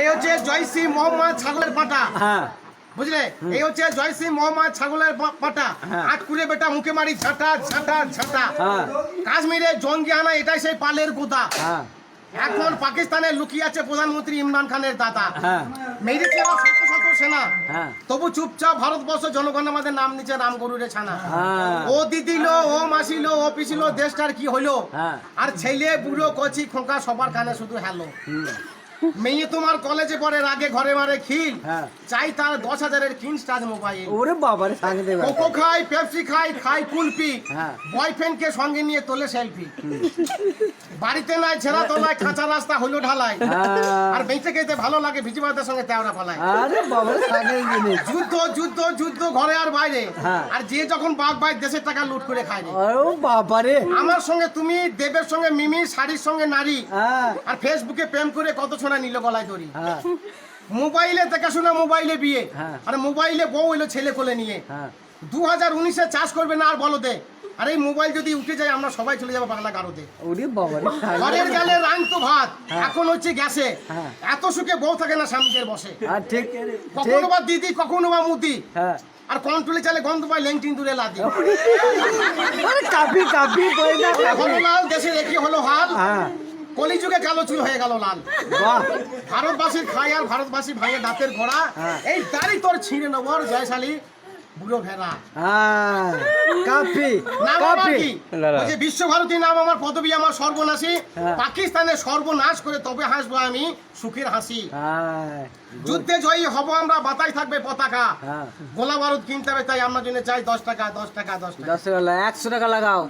এই হচ্ছে জয়সি মোহাম্মদ ছাগলের পাটা। হ্যাঁ। বুঝলে? এই হচ্ছে জয়সি মোহাম্মদ ছাগলের পাটা। হ্যাঁ। আট কুড়ে বেটা মুখে মারি ঝাঁটা ঝাঁটা ঝাঁটা হ্যাঁ। কাশ্মীরে জঙ্গি আনা এটাই সেই পালের গোদা এখন পাকিস্তানে লুকিয়ে আছে প্রধানমন্ত্রী ইমরান খানের দাদা মেরেছে শত শত সেনা। তবু চুপচাপ ভারতবর্ষ জনগণ আমাদের নাম নিচে রাম গরুরে ছানা। ও দিদিল ও মাসিল ও পিছিল দেশটার কি হইল। আর ছেলে বুড়ো কচি খোকা সবার কানে শুধু হ্যালো। মেয়ে তোমার কলেজে পড়ে আগে ঘরে মারে খিল। হ্যাঁ। চাই তার দশ হাজারের কিনস টাচ মোবাইল। ওরে বাবারে সাঙ্গে দেবে। কোকো খাই পেপসি খাই খাই কুলপি। হ্যাঁ। বয়ফ্রেন্ডকে সঙ্গে নিয়ে তোলে সেলফি। বাড়িতে নাই ছেঁড়া তোলায় কাঁচা রাস্তা হলো ঢালাই। হ্যাঁ। আর বেঁচে খেতে ভালো লাগে ভিজি ভাতের সঙ্গে তেওড়া ফলায়। আরে বাবারে সাঙ্গে যুদ্ধ যুদ্ধ যুদ্ধ ঘরে আর বাইরে। আর যে যখন বাঘ ভাই দেশের টাকা লুট করে খায়। ও বাবারে। আমার সঙ্গে তুমি দেবের সঙ্গে মিমি শাড়ির সঙ্গে নারী। আর ফেসবুকে প্রেম করে কত ছোনা নিল গলায় দড়ি হ্যাঁ। মোবাইলে দেখাশোনা মোবাইলে বিয়ে। হ্যাঁ। আর মোবাইলে বউ এলো ছেলে কোলে নিয়ে। হ্যাঁ। দু হাজার উনিশে চাষ করবে না আর বলো দে। আর এই মোবাইল যদি উঠে যায় আমরা সবাই চলে যাব বাংলা গারোতে ঘরের গেলে রান তো ভাত। এখন হচ্ছে গ্যাসে। এত সুখে বউ থাকে না স্বামীদের বসে। কখনো বা দিদি কখনো বা মুদি। আর কন্ট্রোলে চালে গন্ধ পায় লেংটিন দূরে লাদি কাপি কাপি দেশের একই হলো হাল কলিযুগে কালো চুল হয়ে গেল লাল। ভারতবাসীর খাই আর ভারতবাসী ভাইয়ের দাঁতের ঘোড়া হ্যাঁ। এই দাড়ি তোর ছিঁড়ে নেব জয়শালী বুড়ো ভেড়া। হ্যাঁ কাপি নাম আমার কি? বলছে বিশ্বভারতী নাম আমার পদবী আমার সর্বনাশী। হ্যাঁ। পাকিস্তানের সর্বনাশ করে তবে হাসবো আমি সুখের হাসি। হ্যাঁ। যুদ্ধে জয়ী হব আমরা বাতাই থাকবে পতাকা। গোলা বারুদ কিনতে হবে তাই আমার জন্য চাই দশ টাকা দশ টাকা দশ টাকা। একশো টাকা লাগাও।